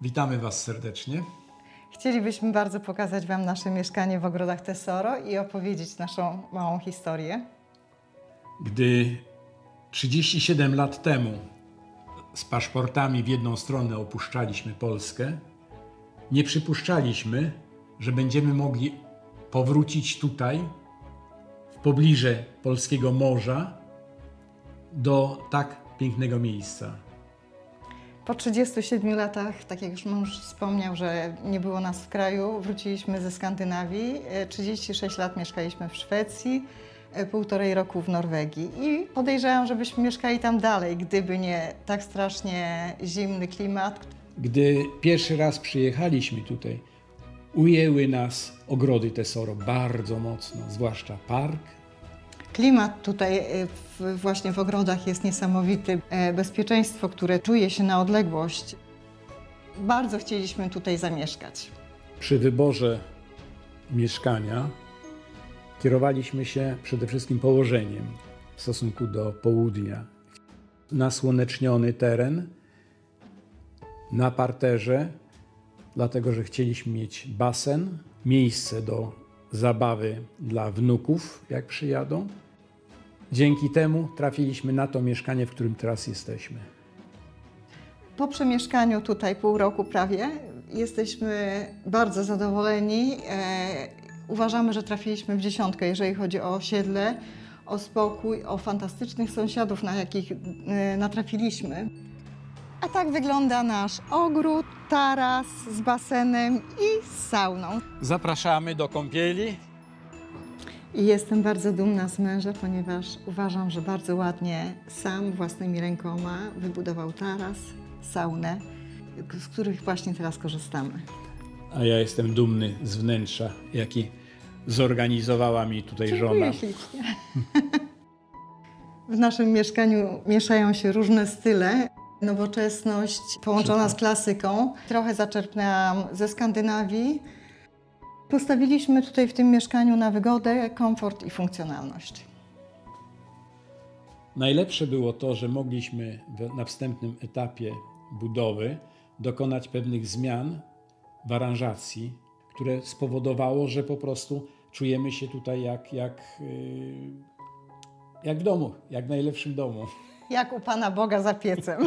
Witamy Was serdecznie. Chcielibyśmy bardzo pokazać Wam nasze mieszkanie w ogrodach Tesoro i opowiedzieć naszą małą historię. Gdy 37 lat temu z paszportami w jedną stronę opuszczaliśmy Polskę, nie przypuszczaliśmy, że będziemy mogli powrócić tutaj, w pobliże polskiego morza, do tak pięknego miejsca. Po 37 latach, tak jak już mąż wspomniał, że nie było nas w kraju, wróciliśmy ze Skandynawii. E, 36 lat mieszkaliśmy w Szwecji, e, półtorej roku w Norwegii i podejrzewam, żebyśmy mieszkali tam dalej, gdyby nie tak strasznie zimny klimat. Gdy pierwszy raz przyjechaliśmy tutaj, ujęły nas ogrody Tesoro bardzo mocno, zwłaszcza park, Klimat tutaj e, w, właśnie w ogrodach jest niesamowity. E, Bezpieczeństwo, które czuje się na odległość. Bardzo chcieliśmy tutaj zamieszkać. Przy wyborze mieszkania kierowaliśmy się przede wszystkim położeniem w stosunku do południa. Nasłoneczniony teren na parterze, dlatego że chcieliśmy mieć basen, miejsce do zabawy dla wnuków, jak przyjadą. Dzięki temu trafiliśmy na to mieszkanie, w którym teraz jesteśmy. Po przemieszkaniu tutaj pół roku prawie jesteśmy bardzo zadowoleni. E, uważamy, że trafiliśmy w dziesiątkę, jeżeli chodzi o osiedle, o spokój, o fantastycznych sąsiadów, na jakich e, natrafiliśmy. A tak wygląda nasz ogród, taras z basenem i z sauną. Zapraszamy do kąpieli. I jestem bardzo dumna z męża, ponieważ uważam, że bardzo ładnie sam własnymi rękoma wybudował taras, saunę, z których właśnie teraz korzystamy. A ja jestem dumny z wnętrza, jaki zorganizowała mi tutaj żona. Dziękuję ślicznie. W naszym mieszkaniu mieszają się różne style. Nowoczesność połączona z klasyką. Trochę zaczerpnęłam ze Skandynawii. Postawiliśmy tutaj w tym mieszkaniu na wygodę, komfort i funkcjonalność. Najlepsze było to, że mogliśmy w, na wstępnym etapie budowy dokonać pewnych zmian w aranżacji, które spowodowało, że po prostu czujemy się tutaj jak, jak, yy, jak w domu, jak w najlepszym domu. Jak u Pana Boga za piecem.